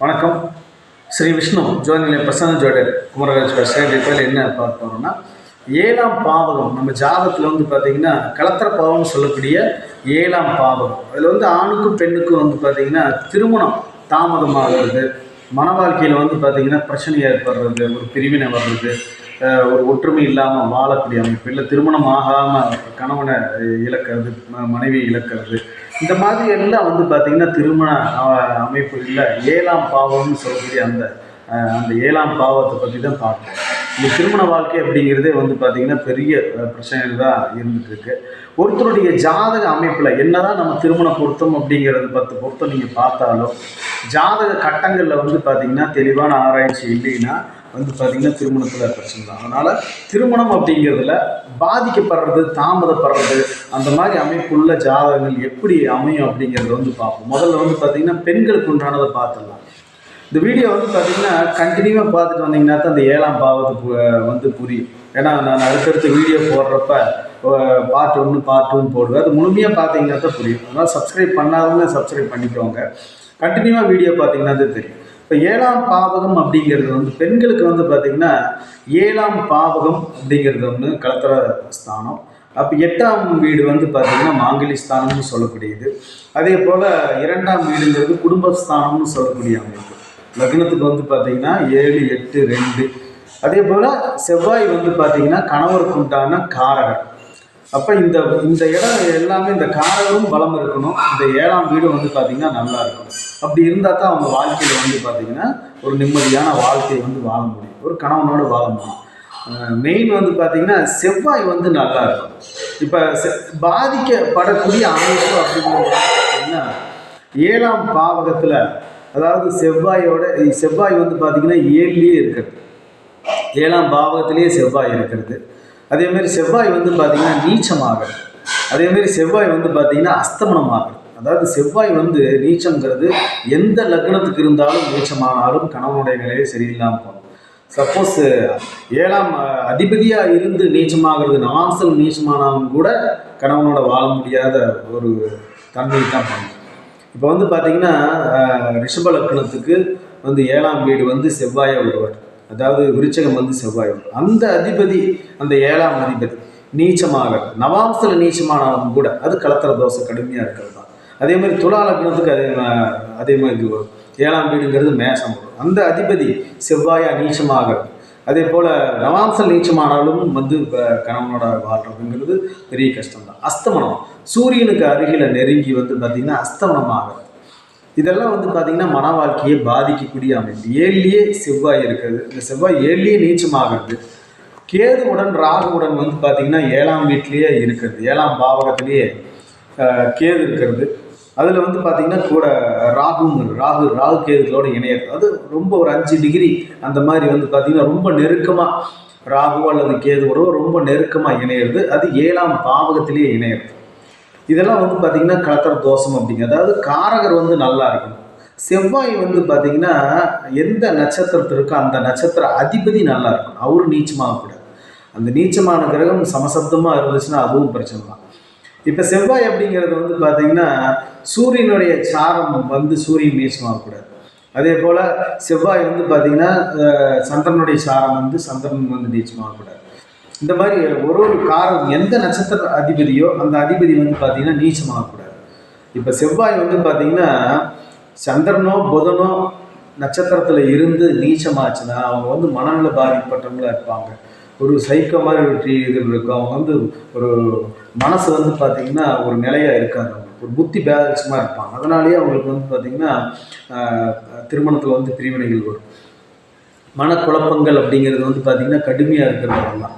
வணக்கம். ஸ்ரீ விஷ்ணு ஜோதிநிலை பிரசன்ன ஜோடர் குமரராஜ் பேசுகிறேன் இப்போ என்ன பார்த்தோம்னா ஏழாம் பாவகம் நம்ம ஜாதகத்தில் வந்து பார்த்தீங்கன்னா கலத்திர பாவம்னு சொல்லக்கூடிய ஏழாம் பாவகம். அதில் வந்து ஆணுக்கும் பெண்ணுக்கும் வந்து பார்த்திங்கன்னா திருமணம் தாமதமாகிறது. மன வாழ்க்கையில் வந்து பார்த்திங்கன்னா பிரச்சனை ஏற்படுறது ஒரு பிரிவினை வர்றது ஒரு ஒற்றுமை இல்லாமல் வாழக்கூடிய அமைப்பு இல்லை திருமணம் ஆகாமல் கணவனை இழக்கிறது ம- மனைவியை இழக்கிறது இந்த மாதிரி எல்லாம் வந்து பார்த்திங்கன்னா திருமண அமைப்பு இல்லை. ஏழாம் பாவம்னு சொல்லக்கூடிய அந்த அந்த ஏழாம் பாவத்தை பற்றி தான் பார்ப்போம். இந்த திருமண வாழ்க்கை அப்படிங்கிறதே வந்து பார்த்திங்கன்னா பெரிய பிரச்சனைகள் தான் இருந்துகிட்ருக்கு ஒருத்தருடைய ஜாதக அமைப்பில் என்னதான் நம்ம திருமண பொருத்தம் அப்படிங்கிறத பத்து பொருத்தம் நீங்கள் பார்த்தாலும் ஜாதக கட்டங்களில் வந்து பார்த்திங்கன்னா தெளிவான ஆராய்ச்சி இல்லைன்னா வந்து பார்த்திங்கன்னா திருமணத்தில் பிரச்சனை தான். அதனால் திருமணம் அப்படிங்கிறதுல பாதிக்கப்படுறது தாமதப்படுறது அந்த மாதிரி அமைப்புள்ள ஜாதகங்கள் எப்படி அமையும் அப்படிங்கிறத வந்து பார்ப்போம். முதல்ல வந்து பார்த்திங்கன்னா பெண்களுக்கு உண்டானதை பார்த்துடலாம். இந்த வீடியோ வந்து பார்த்திங்கன்னா கண்டினியூவாக பார்த்துட்டு வந்தீங்கன்னா தான் அந்த ஏழாம் பாவத்துக்கு வந்து புரியும். ஏன்னா நான் அடுத்தடுத்து வீடியோ போடுறப்ப பார்ட் ஒன்று பார்ட் ஒன்று போடுவேன். அது முழுமையாக பார்த்தீங்கன்னா தான் புரியும். அதனால் சப்ஸ்கிரைப் பண்ணாதவங்க சப்ஸ்கிரைப் பண்ணிக்கோங்க. கண்டினியூவாக வீடியோ பார்த்தீங்கன்னா தான் தெரியும். இப்போ ஏழாம் பாவகம் அப்படிங்கிறது வந்து பெண்களுக்கு வந்து பார்த்திங்கன்னா ஏழாம் பாவகம் அப்படிங்கிறது ஒன்று கலத்திர ஸ்தானம். அப்போ எட்டாம் வீடு வந்து பார்த்திங்கன்னா மாங்கலி ஸ்தானம்னு சொல்லக்கூடியது. அதே போல் இரண்டாம் வீடுங்கிறது குடும்பஸ்தானம்னு சொல்லக்கூடிய அமைப்பு. லக்னத்துக்கு வந்து பார்த்திங்கன்னா ஏழு எட்டு ரெண்டு. அதே போல் செவ்வாய் வந்து பார்த்திங்கன்னா கணவருக்கு உண்டான காரகர். அப்போ இந்த இந்த இடம் எல்லாமே இந்த காரகரும் பலம் இருக்கணும். இந்த ஏழாம் வீடு வந்து பார்த்திங்கன்னா நல்லா இருக்கணும். அப்படி இருந்தால் தான் அவங்க வாழ்க்கையில் வந்து பார்த்திங்கன்னா ஒரு நிம்மதியான வாழ்க்கையை வந்து வாழ முடியும். ஒரு கணவனோடு வாழ முடியும். மெயின் வந்து பார்த்திங்கன்னா செவ்வாய் வந்து நல்லா இருக்கும். இப்போ பாதிக்கப்படக்கூடிய அமைப்பு அப்படிங்கிறது பார்த்திங்கன்னா ஏழாம் பாவகத்தில் அதாவது செவ்வாயோட செவ்வாய் வந்து பார்த்திங்கன்னா ஏழுலேயே இருக்கிறது. ஏழாம் பாவகத்திலேயே செவ்வாய் இருக்கிறது. அதேமாரி செவ்வாய் வந்து பார்த்திங்கன்னா நீச்சமாகிறது. அதேமாரி செவ்வாய் வந்து பார்த்திங்கன்னா அஸ்தமனம் ஆகிறது அதாவது செவ்வாய் வந்து நீச்சம்ங்கிறது எந்த லக்னத்துக்கு இருந்தாலும் நீச்சமானாலும் கணவனுடைய நிலையை சரியில்லாமல் போகும். சப்போஸ் ஏழாம் அதிபதியாக இருந்து நீச்சமாகிறது நாசல் நீச்சமானாலும் கூட கணவனோட வாழ முடியாத ஒரு தன்மை தான் பண்ணும் இப்போ வந்து பார்த்தீங்கன்னா ரிஷப லக்னத்துக்கு வந்து ஏழாம் வீடு வந்து செவ்வாயை வருவார் அதாவது விருச்சகம் வந்து செவ்வாய் வரும் அந்த அதிபதி அந்த ஏழாம் அதிபதி நீச்சமாக நவாம்சல நீச்சமானாலும் கூட அது கலத்திர தோசை கடுமையாக இருக்கிறது தான். அதே மாதிரி துலா லக்னத்துக்கு அதே அதே மாதிரி வரும். ஏழாம் வீடுங்கிறது மேஷம் வரும். அந்த அதிபதி செவ்வாயா நீச்சமாகிறது அதே போல் நவாம்சல் நீச்சமானாலும் வந்து இப்போ கணவனோட வாழ்றதுங்கிறது பெரிய கஷ்டம் தான் அஸ்தமனம். சூரியனுக்கு அருகில் நெருங்கி வந்து பார்த்திங்கன்னா அஸ்தமனம் ஆகிறது இதெல்லாம் வந்து பார்த்திங்கன்னா மன வாழ்க்கையை பாதிக்கக்கூடிய அமைப்பு. ஏழிலேயே செவ்வாய் இருக்குது. இந்த செவ்வாய் ஏழ்லேயே நீச்சமாகிறது. கேதுவுடன் ராகுவுடன் வந்து பார்த்திங்கன்னா ஏழாம் வீட்லேயே இருக்கிறது. ஏழாம் பாவகத்திலேயே கேது இருக்கிறது. அதில் வந்து பார்த்திங்கன்னா கூட ராகுங்க ராகு ராகு கேதுகளோட இணையிறது அது ரொம்ப ஒரு அஞ்சு டிகிரி அந்த மாதிரி வந்து பார்த்திங்கன்னா ரொம்ப நெருக்கமாக ராகுவோ அல்லது கேதுவோடோ ரொம்ப நெருக்கமாக இணையிறது. அது ஏழாம் பாவகத்திலேயே இணையிறது. இதெல்லாம் வந்து பார்த்திங்கன்னா கலத்தர தோஷம் அப்படிங்க அதாவது காரகர் வந்து நல்லா இருக்கும் செவ்வாய் வந்து பார்த்திங்கன்னா எந்த நட்சத்திரத்தில் இருக்கோ அந்த நட்சத்திர அதிபதி நல்லா இருக்கும் அவரும் நீச்சமாகக்கூடாது. அந்த நீச்சமான கிரகம் சமசப்தமாக இருந்துச்சுன்னா அதுவும் பிரச்சனை தான் இப்போ செவ்வாய் அப்படிங்கிறது வந்து பார்த்திங்கன்னா சூரியனுடைய சாரம் வந்து சூரியன் நீச்சமாகக்கூடாது அதே போல் செவ்வாய் வந்து பார்த்திங்கன்னா சந்திரனுடைய சாரம் வந்து சந்திரன் வந்து நீச்சமாகக்கூடாது இந்த மாதிரி ஒரு ஒரு காரம் எந்த நட்சத்திர அதிபதியோ அந்த அதிபதி வந்து பார்த்தீங்கன்னா நீச்சமாகக்கூடாது இப்போ செவ்வாய் வந்து பார்த்தீங்கன்னா சந்திரனோ புதனோ நட்சத்திரத்தில் இருந்து நீச்சமாச்சுன்னா அவங்க வந்து மனநல பாதிப்பட்டவங்களா இருப்பாங்க. ஒரு சைக்கோ மாதிரி ஒரு டீ இது இருக்கும். அவங்க வந்து ஒரு மனசு வந்து பார்த்திங்கன்னா ஒரு நிலையாக இருக்காது. அவங்களுக்கு ஒரு புத்தி பேலன்ஸமாக இருப்பாங்க. அதனாலேயே அவங்களுக்கு வந்து பார்த்திங்கன்னா திருமணத்தில் வந்து பிரிவினைகள் வரும். மனக்குழப்பங்கள் அப்படிங்கிறது வந்து பார்த்திங்கன்னா கடுமையாக இருக்கிறதெல்லாம்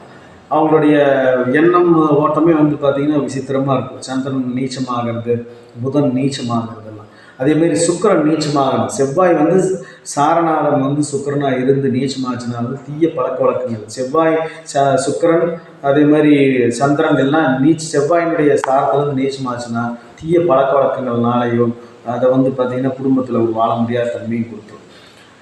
அவங்களுடைய எண்ணம் ஓட்டமே வந்து பார்த்திங்கன்னா விசித்திரமாக இருக்கும். சந்திரன் நீச்சமாகிறது புதன் நீச்சமாகிறதெல்லாம். அதேமாரி சுக்கரன் நீச்சமாகணும். செவ்வாய் வந்து சாரநாதன் வந்து சுக்கிரனாக இருந்து நீச்சமாச்சுன்னா வந்து தீய பழக்க வழக்கங்கள். செவ்வாய் ச சுக்கரன் அதே மாதிரி சந்திரன் எல்லாம் நீச்சு செவ்வாயினுடைய சாரத்துலேருந்து நீச்சமாச்சுன்னா தீய பழக்க வழக்கங்கள்னாலையும் அதை வந்து பார்த்திங்கன்னா குடும்பத்தில் ஒரு வாழ முடியாத தன்மையும் கொடுத்துரும்.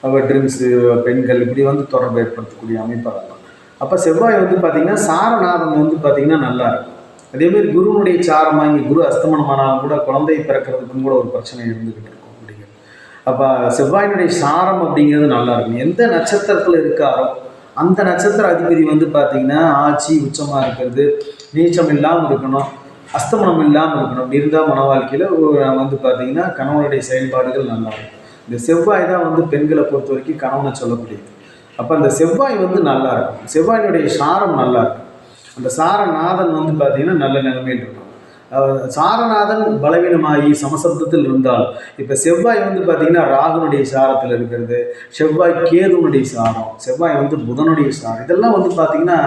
அவள் ட்ரிங்க்ஸு பெண்கள் இப்படி வந்து தொடர்பு ஏற்படுத்தக்கூடிய அமைப்பாக இருக்கும். அப்போ செவ்வாய் வந்து பார்த்திங்கன்னா சாரநாதன் வந்து பார்த்திங்கன்னா நல்லாயிருக்கும் அதேமாரி அதேமாதிரி சாரம் வாங்கி குரு அஸ்தமனமானாலும் கூட குழந்தை பிறக்கிறதுக்கும் கூட ஒரு பிரச்சனை இருந்துக்கிட்டு இருக்கும் அப்படிங்கிறது அப்போ செவ்வாயினுடைய சாரம் அப்படிங்கிறது நல்லா இருக்கும். எந்த நட்சத்திரத்தில் இருக்காரோ அந்த நட்சத்திர அதிபதி வந்து பார்த்தீங்கன்னா ஆட்சி உச்சமாக இருக்கிறது நீச்சம் இல்லாமல் இருக்கணும் அஸ்தமனம் இல்லாமல் இருக்கணும். அப்படி இருந்தால் மன வாழ்க்கையில் வந்து பார்த்தீங்கன்னா கணவனுடைய செயல்பாடுகள் நல்லா இருக்கும். இந்த செவ்வாய் தான் வந்து பெண்களை பொறுத்த வரைக்கும் கணவனை சொல்லக்கூடியது. அப்போ அந்த செவ்வாய் வந்து நல்லா இருக்கும். செவ்வாயினுடைய சாரம் நல்லா இருக்கும். அந்த சாரநாதன் வந்து பார்த்தீங்கன்னா நல்ல நிலைமையில் இருக்கும் சாரநாதன் பலவீனமாகி சமசப்தத்தில் இருந்தால் இப்போ செவ்வாய் வந்து பார்த்தீங்கன்னா ராகுனுடைய சாரத்தில் இருக்கிறது செவ்வாய் கேதுனுடைய சாரம் செவ்வாய் வந்து புதனுடைய சாரம் இதெல்லாம் வந்து பார்த்தீங்கன்னா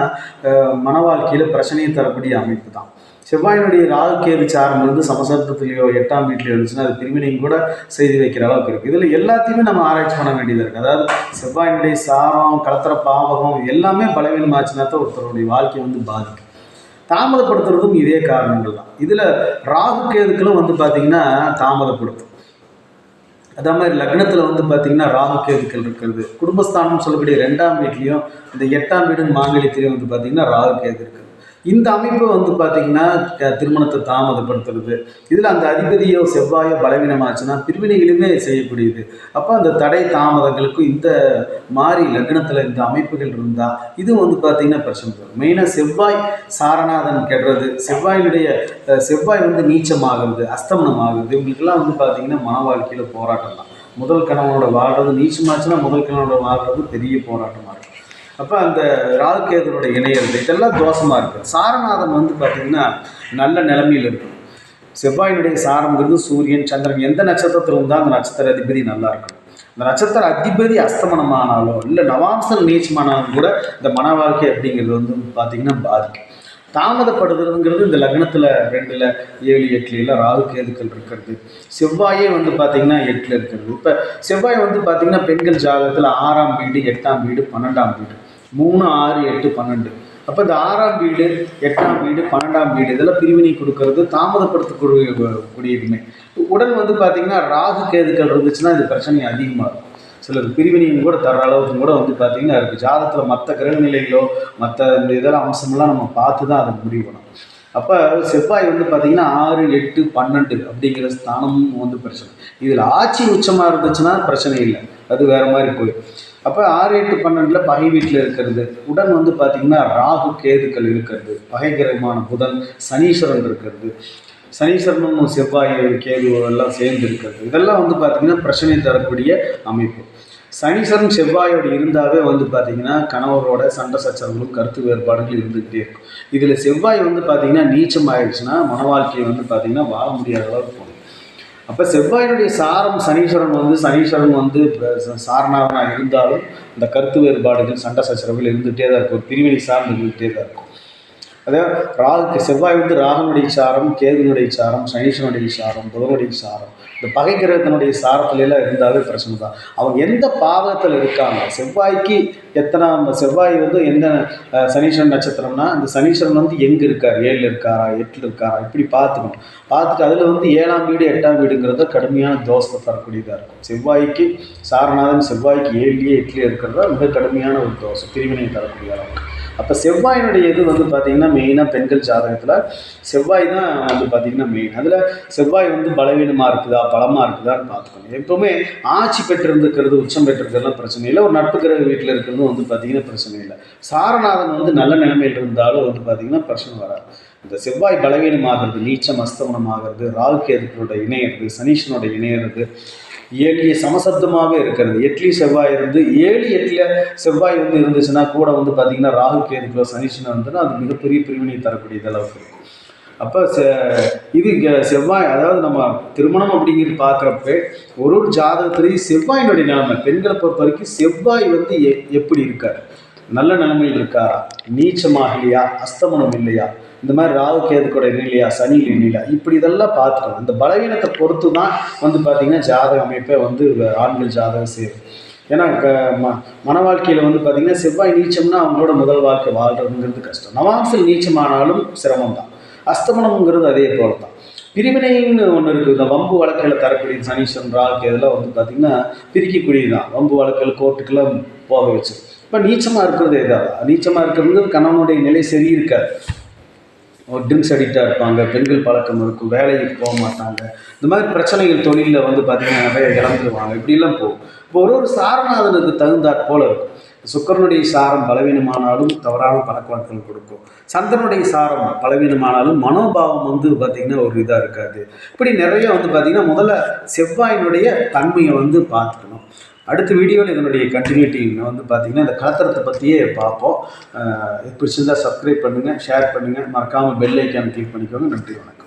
அஹ், மன வாழ்க்கையில் பிரச்சனையை தரக்கூடிய அமைப்பு தான். செவ்வாயினுடைய ராகு கேது சாரம் வந்து சமசப்தத்திலேயோ எட்டாம் வீட்லையோ இருந்துச்சுன்னா அது பிரிவினையும் கூட செய்து வைக்கிற அளவுக்கு இருக்குது இதில் எல்லாத்தையுமே நம்ம ஆராய்ச்சி பண்ண வேண்டியது இருக்குது அதாவது செவ்வாயினுடைய சாரம் கலத்திர பாவகம் எல்லாமே பலவீனமாச்சுன்னா தான் ஒருத்தருடைய வாழ்க்கை வந்து பாதிக்கும். தாமதப்படுத்துறதும் இதே காரணங்கள் தான். இதில் ராகு கேதுக்களும் வந்து பார்த்திங்கன்னா தாமதப்படுத்தும். அதே மாதிரி லக்னத்தில் வந்து பார்த்திங்கன்னா ராகு கேதுக்கள் இருக்கிறது. குடும்பஸ்தானம் சொல்லக்கூடிய ரெண்டாம் வீட்லேயும் இந்த எட்டாம் வீடு மாங்கலியத்திலையும் வந்து பார்த்திங்கன்னா ராகு கேது இருக்குது இந்த அமைப்பு வந்து பார்த்திங்கன்னா க- திருமணத்தை தாமதப்படுத்துறது. இதில் அந்த அதிபதியோ செவ்வாயோ பலவீனமாச்சுன்னா பிரிவினைகளுமே செய்யக்கூடியது. அப்போ அந்த தடை தாமதங்களுக்கும் இந்த மாதிரி லக்னத்தில் இந்த அமைப்புகள் இருந்தால் இது வந்து பார்த்திங்கன்னா பிரச்சனை வரும். மெயினாக செவ்வாய் சாரநாதன் கெடுறது. செவ்வாயினுடைய செவ்வாய் வந்து நீச்சமாகிறது அஸ்தமனம் ஆகுது இவங்களுக்கெல்லாம் வந்து பார்த்திங்கன்னா மன வாழ்க்கையில் போராட்டம் தான். முதல் கணவனோட வாழ்றது நீச்சமாச்சுன்னா முதல் கணவனோட வாழ்றது பெரிய போராட்டமாக இருக்கும். அப்போ அந்த ராகுகேதுனுடைய இணையிறது இதெல்லாம் தோஷமாக இருக்குது சாரநாதன் வந்து பார்த்திங்கன்னா நல்ல நிலைமையில் இருக்கும் செவ்வாயினுடைய சாரங்கிறது சூரியன் சந்திரன் எந்த நட்சத்திரத்தில் இருந்தால் அந்த நட்சத்திர அதிபதி நல்லா இருக்கும் இந்த நட்சத்திர அதிபதி அஸ்தமனமானாலோ இல்லை நவாம்சல் நீச்சமானாலும் கூட இந்த மன வாழ்க்கை அப்படிங்கிறது வந்து பார்த்திங்கன்னா பாதிக்கும். தாமதப்படுதுங்கிறது இந்த லக்னத்தில் ரெண்டில் ஏழு எட்டுல ராகு கேதுக்கள் இருக்கிறது. செவ்வாயே வந்து பார்த்திங்கன்னா எட்டில் இருக்கிறது. இப்போ செவ்வாய் வந்து பார்த்திங்கன்னா பெண்கள் ஜாதகத்தில் ஆறாம் வீடு எட்டாம் வீடு பன்னெண்டாம் வீடு. மூணு ஆறு எட்டு பன்னெண்டு. அப்போ இந்த ஆறாம் வீடு எட்டாம் வீடு பன்னெண்டாம் வீடு இதெல்லாம் பிரிவினை கொடுக்கறது தாமதப்படுத்தக்கூடிய கூடியதுமே உடல் வந்து பார்த்திங்கன்னா ராகு கேதுக்கள் இருந்துச்சுன்னா இது பிரச்சனை அதிகமாக இருக்கும். சிலர் பிரிவினையும் கூட தர அளவுக்கு கூட வந்து பார்த்திங்கன்னா இருக்குது ஜாதகத்தில் மற்ற கிரகநிலைகளோ மற்ற இந்த இதெல்லாம் அம்சமெல்லாம் நம்ம பார்த்து தான் அதை முடிவு பண்ணணும் அப்போ செவ்வாய் வந்து பார்த்திங்கன்னா ஆறு எட்டு பன்னெண்டு அப்படிங்கிற ஸ்தானமும் வந்து பிரச்சனை. இதில் ஆட்சி உச்சமாக இருந்துச்சுன்னா பிரச்சனை இல்லை. அது வேறு மாதிரி போயிடும். அப்போ ஆறு எட்டு பன்னெண்டில் பகை வீட்டில் இருக்கிறது. உடன் வந்து பார்த்திங்கன்னா ராகு கேதுக்கள் இருக்கிறது. பகை கிரகமான புதன் சனீஸ்வரன் இருக்கிறது. சனீஸ்வரனும் செவ்வாய் கேது எல்லாம் சேர்ந்து இருக்கிறது. இதெல்லாம் வந்து பார்த்திங்கன்னா பிரச்சனை தரக்கூடிய அமைப்பு. சனீஸ்வரன் செவ்வாயோடு இருந்தாவே வந்து பார்த்திங்கன்னா கணவரோட சண்டை சச்சரவுகளும் கருத்து வேறுபாடுகள் இருந்துகிட்டே இருக்கும். இதில் செவ்வாய் வந்து பார்த்திங்கன்னா நீச்சம் ஆயிடுச்சுன்னா மன வாழ்க்கையை வந்து பார்த்திங்கன்னா வாழ முடியாத அளவுக்கு அப்போ செவ்வாயினுடைய சாரம் சனீஸ்வரன் வந்து சனீஸ்வரன் வந்து இப்ப இருந்தாலும் இந்த கருத்து வேறுபாடுகள் சண்டை சச்சரவுகள் இருந்துகிட்டே தான் இருக்கும். பிரிவினை சார்ந்து இருந்துகிட்டே தான் இருக்கும். அதே ராகு செவ்வாய் வந்து ராகனுடைய சாரம் கேதுனுடைய சாரம் சனீஸ்வரனுடைய சாரம் புதனுடைய சாரம். இந்த பகை கிரகத்தினுடைய சாரத்துலாம் எல்லாம் பிரச்சனை தான். அவங்க எந்த பாவகத்தில் இருக்காங்க? செவ்வாய்க்கு எத்தனை செவ்வாய் வந்து எந்த சனீஸ்வரன் நட்சத்திரம்னா இந்த சனீஸ்வரன் வந்து எங்கே இருக்கார்? ஏழில் இருக்காரா? எட்டில் இருக்காரா? இப்படி பார்த்துக்கணும். பார்த்துட்டு அதில் வந்து ஏழாம் வீடு எட்டாம் வீடுங்கிறத கடுமையான தோஷத்தை தரக்கூடியதாக இருக்கும். செவ்வாய்க்கு சாரநாதன் செவ்வாய்க்கு ஏழுலேயே எட்டுலேயே இருக்கிறதா மிக கடுமையான ஒரு தோஷம் பிரிவினை தரக்கூடியதாக இருக்கும். அப்போ செவ்வாயினுடைய இது வந்து பார்த்திங்கன்னா மெயினாக பெண்கள் ஜாதகத்தில் செவ்வாய் தான் வந்து பார்த்திங்கன்னா மெயின் அதில் செவ்வாய் வந்து பலவீனமாக இருக்குதா பலமாக இருக்குதான்னு பார்த்துக்கணும் எப்போவுமே ஆட்சி பெற்றிருந்துக்கிறது உச்சம் பெற்றிருக்கிறதுலாம் பிரச்சனை இல்லை. ஒரு நட்பு கிரக வீட்டில் இருக்கிறதும் வந்து பார்த்திங்கன்னா பிரச்சனை இல்லை. சாரநாதன் வந்து நல்ல நிலைமையில் இருந்தாலும் வந்து பார்த்திங்கன்னா பிரச்சனை வராது. இந்த செவ்வாய் பலவீனமாகிறது நீச்சம் அஸ்தமனமாகிறது ராகு கேதுக்களோட இணையிறது சனீஷனோட இணையிறது ஏழிய சமசப்தமாகவே இருக்கிறது. எட்லி செவ்வாய் இருந்து ஏழு எட்டில் செவ்வாய் வந்து இருந்துச்சுன்னா கூட வந்து பார்த்திங்கன்னா ராகு கேதுக்கோ சனிஷன் வந்துன்னா அது மிகப்பெரிய பிரிவினை தரக்கூடியது அளவுக்கு இருக்கும் அப்போ செ இது இங்கே செவ்வாய் அதாவது நம்ம திருமணம் அப்படிங்கிறது பார்க்குறப்ப ஒரு ஒரு ஜாதகத்துலேயும் செவ்வாயினுடைய நிலைமை பெண்களை பொறுத்த வரைக்கும் செவ்வாய் வந்து எ எப்படி இருக்கார்? நல்ல நிலைமையில் இருக்காரா? நீச்சமாக இல்லையா? அஸ்தமனம் இல்லையா? இந்த மாதிரி ராகு கேதுக்கோட இல்லையா சனி இல்லையா இப்படி இதெல்லாம் பார்த்துக்கணும். அந்த பலவீனத்தை பொறுத்து தான் வந்து பார்த்திங்கன்னா ஜாதக அமைப்பை வந்து ஆண்கள் ஜாதகம் சேரும். ஏன்னா க ம மன வாழ்க்கையில் வந்து பார்த்திங்கன்னா செவ்வாய் நீச்சம்னா அவங்களோட முதல் வாழ்க்கை வாழ்கிறதுங்கிறது கஷ்டம். நவாம்சல் நீச்சமானாலும் சிரமம் தான் அஸ்தமனம்ங்கிறது அதே போல தான் பிரிவினைன்னு ஒன்று இருக்குது இந்த வம்பு வழக்கில் தரக்கூடிய சனீஸ்வரன் ராகு இதெல்லாம் வந்து பார்த்திங்கன்னா பிரிக்கக்கூடியது தான் வம்பு வழக்கல் கோர்ட்டுக்கெல்லாம் போக வச்சு இப்போ நீச்சமாக இருக்கிறது இதாக நீச்சமாக இருக்கிறது கணவனுடைய நிலை சரி இருக்காது ட்ரிங்க்ஸ் அடிக்டாக இருப்பாங்க பெண்கள் பழக்கம் இருக்கும் வேலைக்கு போக மாட்டாங்க. இந்த மாதிரி பிரச்சனைகள் தொழிலில் வந்து பார்த்திங்கன்னா நிறைய இழந்துருவாங்க. இப்படிலாம் போகும். இப்போ ஒரு ஒரு சாரநாதனுக்கு தகுந்தாற் போல இருக்கும். சுக்கரனுடைய சாரம் பலவீனமானாலும் தவறான பழக்க வழக்கங்கள் கொடுக்கும். சந்திரனுடைய சாரம் பலவீனமானாலும் மனோபாவம் வந்து பார்த்திங்கன்னா ஒரு இதாக இருக்காது. இப்படி நிறைய வந்து பார்த்திங்கன்னா முதல்ல செவ்வாயினுடைய தன்மையை வந்து பார்த்துக்கணும். அடுத்த வீடியோவில் இதனுடைய கண்டினியூட்டி வந்து பார்த்திங்கன்னா இந்த கலத்திரத்தை பற்றியே பார்ப்போம். அஹ் பிடிச்சிருந்தா சப்ஸ்கிரைப் பண்ணுங்கள் ஷேர் பண்ணுங்கள் மறக்காமல் பெல் ஐக்கான் கிளிக் பண்ணிக்கோங்க. நன்றி வணக்கம்.